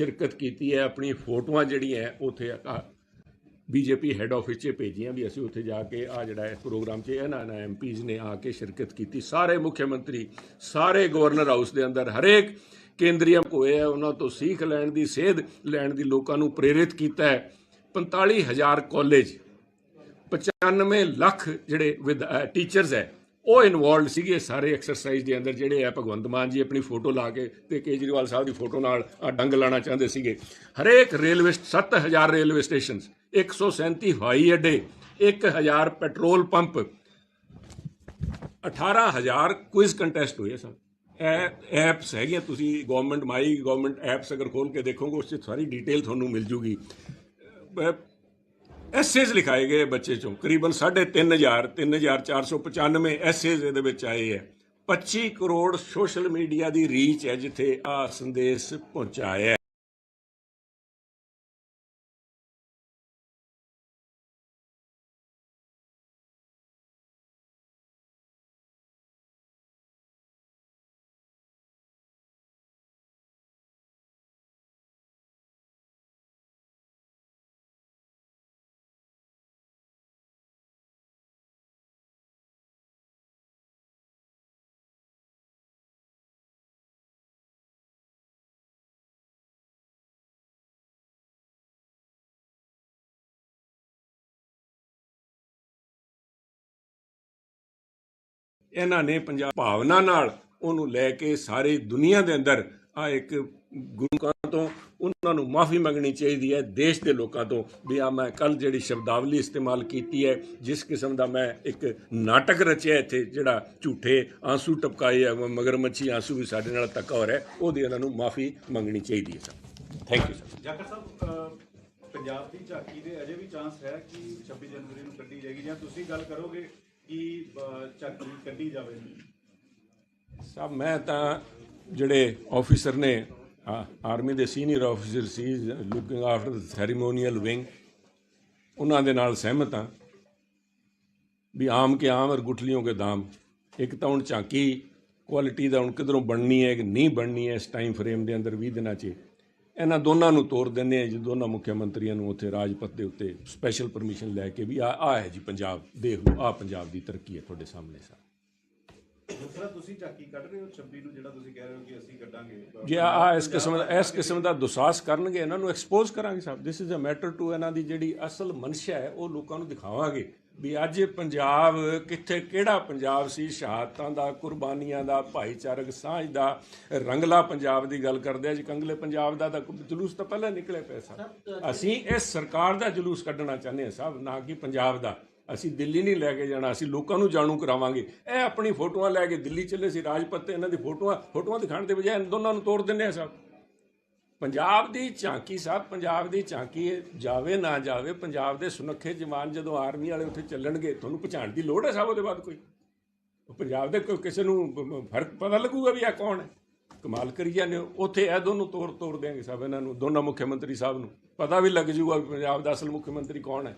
ਸ਼ਿਰਕਤ ਕੀਤੀ ਹੈ ਆਪਣੀ ਫੋਟੋਆਂ ਜਿਹੜੀਆਂ ਹੈ, ਉੱਥੇ ਬੀਜੇਪੀ ਹੈੱਡ ਆਫਿਸ 'ਚ ਭੇਜੀਆਂ ਵੀ ਅਸੀਂ ਉੱਥੇ ਜਾ ਕੇ ਆ ਜਿਹੜਾ ਹੈ ਪ੍ਰੋਗਰਾਮ 'ਚ ਇਹਨਾਂ ਨਾ ਐਮਪੀਜ਼ ਨੇ ਆ ਕੇ ਸ਼ਿਰਕਤ ਕੀਤੀ। ਸਾਰੇ ਮੁੱਖ ਮੰਤਰੀ, ਸਾਰੇ ਗਵਰਨਰ ਹਾਊਸ ਦੇ ਅੰਦਰ ਹਰੇਕ ਕੇਂਦਰੀ ਹੋਏ ਹੈ ਉਹਨਾਂ ਤੋਂ ਸਿੱਖ ਲੈਣ ਦੀ, ਸੇਧ ਲੈਣ ਦੀ ਲੋਕਾਂ ਨੂੰ ਪ੍ਰੇਰਿਤ ਕੀਤਾ ਹੈ। 45000 ਕਾਲਜ 95 ਲੱਖ ਜਿਹੜੇ ਵਿਦ ਟੀਚਰਸ ਹੈ ਉਹ ਇਨਵੋਲਡ ਸੀਗੇ ਸਾਰੇ ਐਕਸਰਸਾਈਜ਼ ਦੇ ਅੰਦਰ ਜਿਹੜੇ ਆ ਭਗਵੰਤ ਮਾਨ ਜੀ ਆਪਣੀ ਫੋਟੋ ਲਾ ਕੇ ਤੇ ਕੇਜਰੀਵਾਲ ਸਾਹਿਬ ਦੀ ਫੋਟੋ ਨਾਲ ਡੰਗ ਲਾਣਾ ਚਾਹੁੰਦੇ ਸੀਗੇ। ਹਰੇਕ ਰੇਲਵੇ 7000 ਰੇਲਵੇ ਸਟੇਸ਼ਨਸ 137 ਹਵਾਈ ਅੱਡੇ 1000 ਪੈਟਰੋਲ ਪੰਪ 18000 ਕੁਇਜ਼ ਕੰਟੈਸਟ ਹੋਏ ਸਨ ਇਹ ਐਪਸ ਹੈਗੀਆਂ ਤੁਸੀਂ ਗਵਰਨਮੈਂਟ ਮਾਈ ਗਵਰਨਮੈਂਟ ਐਪਸ ਅਗਰ ਖੋਲ ਕੇ ਦੇਖੋਗੇ, ਉਸ 'ਚ ਸਾਰੀ ਡਿਟੇਲ ਤੁਹਾਨੂੰ ਮਿਲ ਜੂਗੀ। ਐਸੇਜ਼ ਲਿਖਾਏ ਗਏ ਬੱਚੇ ਚੋਂ। ਕਰੀਬਨ 3500 3495 ਐਸੇਜ਼ ਇਹਦੇ ਵਿੱਚ ਆਏ ਹੈ। 25 ਕਰੋੜ ਸੋਸ਼ਲ ਮੀਡੀਆ ਦੀ ਰੀਚ ਹੈ ਜਿੱਥੇ ਆ ਸੰਦੇਸ਼ ਪਹੁੰਚਾਇਆ ਇਹਨਾਂ ਨੇ ਪੰਜਾਬ ਭਾਵਨਾ ਨਾਲ ਉਹਨੂੰ ਲੈ ਕੇ ਸਾਰੀ ਦੁਨੀਆ ਦੇ ਅੰਦਰ ਆ ਇੱਕ ਗੁਰੂਆਂ ਤੋਂ ਉਹਨਾਂ ਨੂੰ ਮਾਫੀ ਮੰਗਣੀ ਚਾਹੀਦੀ ਹੈ, ਦੇਸ਼ ਦੇ ਲੋਕਾਂ ਤੋਂ ਵੀ ਆ ਮੈਂ ਕੱਲ ਜਿਹੜੀ ਸ਼ਬਦਾਵਲੀ ਇਸਤੇਮਾਲ ਕੀਤੀ ਹੈ, ਜਿਸ ਕਿਸਮ ਦਾ ਮੈਂ ਇੱਕ ਨਾਟਕ ਰਚਿਆ ਇੱਥੇ, ਜਿਹੜਾ ਝੂਠੇ ਆਂਸੂ ਟਪਕਾਏ ਆ, ਮਗਰਮੱਛੀ ਆਂਸੂ ਵੀ ਸਾਡੇ ਨਾਲ ਤੱਕਾ ਹੋ ਰਿਹਾ ਉਹਦੀ ਇਹਨਾਂ ਨੂੰ ਮਾਫੀ ਮੰਗਣੀ ਚਾਹੀਦੀ ਹੈ sir. Thank you sir Jakhar sahib Punjab ਦੀ ਝਾਕੀ ਦੇ ਅਜੇ ਵੀ ਚਾਂਸ ਹੈ ਕਿ 26 ਜਨਵਰੀ ਨੂੰ ਕੱਢੀ ਜਾਏਗੀ ਜਾਂ ਤੁਸੀਂ ਗੱਲ ਕਰੋਗੇ ਕਿ ਅਹ, ਕੱਢੀ ਜਾਵੇ? ਸਭ ਮੈਂ ਤਾਂ ਜਿਹੜੇ ਆਫੀਸਰ ਨੇ ਆਰਮੀ ਦੇ senior officer C looking after the ceremonial wing ਉਹਨਾਂ ਦੇ ਨਾਲ ਸਹਿਮਤ ਹਾਂ ਵੀ ਆਮ ਕੇ ਆਮ ਔਰ ਗੁਠਲੀਆਂ ਕੇ ਦਾਮ। ਇੱਕ ਤਾਂ ਹੁਣ ਝਾਂਕੀ ਕੁਆਲਿਟੀ ਦਾ ਹੁਣ ਕਿਧਰੋਂ ਬਣਨੀ ਹੈ ਕਿ ਨਹੀਂ ਬਣਨੀ ਹੈ ਇਸ ਟਾਈਮ ਫਰੇਮ ਦੇ ਅੰਦਰ 20 ਦਿਨਾਂ 'ਚ। ਇਹਨਾਂ ਦੋਨਾਂ ਨੂੰ ਤੋੜ ਦਿੰਦੇ ਆ ਜੀ ਦੋਨਾਂ ਮੁੱਖ ਮੰਤਰੀਆਂ ਨੂੰ ਉੱਥੇ ਰਾਜਪਥ ਦੇ ਉੱਤੇ ਸਪੈਸ਼ਲ ਪਰਮਿਸ਼ਨ ਲੈ ਕੇ ਵੀ ਆ ਆ ਹੈ ਜੀ ਪੰਜਾਬ ਦੇਖ ਲਓ ਆ ਪੰਜਾਬ ਦੀ ਤਰੱਕੀ ਹੈ ਤੁਹਾਡੇ ਸਾਹਮਣੇ ਸਰ। ਦੂਸਰਾ ਤੁਸੀਂ ਝਾਕੀ ਕੱਢ ਰਹੇ ਹੋ 26 ਨੂੰ ਜਿਹੜਾ ਤੁਸੀਂ ਕਹਿ ਰਹੇ ਹੋ ਕਿ ਅਸੀਂ ਕੱਢਾਂਗੇ। ਜੇ ਆ ਇਸ ਕਿਸਮ ਦਾ ਇਸ ਕਿਸਮ ਦਾ ਦੁਸਾਸ ਕਰਨਗੇ ਇਹਨਾਂ ਨੂੰ ਐਕਸਪੋਜ਼ ਕਰਾਂਗੇ sahib this is a matter to ਇਹਨਾਂ ਦੀ ਜਿਹੜੀ ਅਸਲ ਮਨਸ਼ਾ ਹੈ ਉਹ ਲੋਕਾਂ ਨੂੰ ਦਿਖਾਵਾਂਗੇ। ਵੀ ਅੱਜ ਪੰਜਾਬ ਕਿੱਥੇ ਕਿਹੜਾ ਪੰਜਾਬ ਸੀ? ਸ਼ਹਾਦਤਾਂ ਦਾ ਕੁਰਬਾਨੀਆਂ ਦਾ ਭਾਈਚਾਰਕ ਸਾਂਝ ਦਾ ਰੰਗਲਾ ਪੰਜਾਬ ਦੀ ਗੱਲ ਕਰਦੇ ਆ ਜੀ। ਕੰਗਲੇ ਪੰਜਾਬ ਦਾ ਤਾਂ ਜਲੂਸ ਤਾਂ ਪਹਿਲਾਂ ਨਿਕਲੇ ਪਏ ਸਨ। ਅਸੀਂ ਇਸ ਸਰਕਾਰ ਦਾ ਜਲੂਸ ਕੱਢਣਾ ਚਾਹੁੰਦੇ ਹਾਂ ਸਾਹਿਬ ਨਾ ਕਿ ਪੰਜਾਬ ਦਾ। ਅਸੀਂ ਦਿੱਲੀ ਨਹੀਂ ਲੈ ਕੇ ਜਾਣਾ ਅਸੀਂ ਲੋਕਾਂ ਨੂੰ ਜਾਣੂ ਕਰਾਵਾਂਗੇ। ਇਹ ਆਪਣੀ ਫੋਟੋਆਂ ਲੈ ਕੇ ਦਿੱਲੀ ਚੱਲੇ ਸੀ। ਰਾਜਪਥ ਤੇ ਇਹਨਾਂ ਦੀ ਫੋਟੋਆਂ ਫੋਟੋਆਂ ਦਿਖਾਉਣ ਦੇ ਬਜਾਏ ਦੋਨਾਂ ਨੂੰ ਤੋੜ ਦਿੰਦੇ ਆ ਸਾਹਿਬ ਪੰਜਾਬ ਦੀ ਝਾਂਕੀ ਸਾਹਿਬ ਪੰਜਾਬ ਦੀ ਝਾਂਕੀ ਜਾਵੇ ਨਾ ਜਾਵੇ, ਪੰਜਾਬ ਦੇ ਸੁਨੱਖੇ ਜਵਾਨ ਜਦੋਂ ਆਰਮੀ ਵਾਲੇ ਉੱਥੇ ਚੱਲਣਗੇ, ਤੁਹਾਨੂੰ ਪਛਾਣ ਦੀ ਲੋੜ ਹੈ ਸਾਹਿਬ ਉਹਦੇ ਬਾਅਦ ਕੋਈ? ਪੰਜਾਬ ਦੇ ਕਿਸੇ ਨੂੰ ਫ਼ਰਕ ਪਤਾ ਲੱਗੂਗਾ ਵੀ ਆ ਕੌਣ ਹੈ? ਕਮਾਲ ਕਰੀ ਜਾਂਦੇ ਹੋ, ਉੱਥੇ ਇਹ ਦੋਨੋਂ ਤੋੜ ਤੋੜ ਦੇਣਗੇ ਸਭ ਇਹਨਾਂ ਨੂੰ, ਦੋਨਾਂ ਮੁੱਖ ਮੰਤਰੀ ਸਾਹਿਬ ਨੂੰ। ਪਤਾ ਵੀ ਲੱਗ ਜੂਗਾ ਵੀ ਪੰਜਾਬ ਦਾ ਅਸਲ ਮੁੱਖ ਮੰਤਰੀ ਕੌਣ ਹੈ।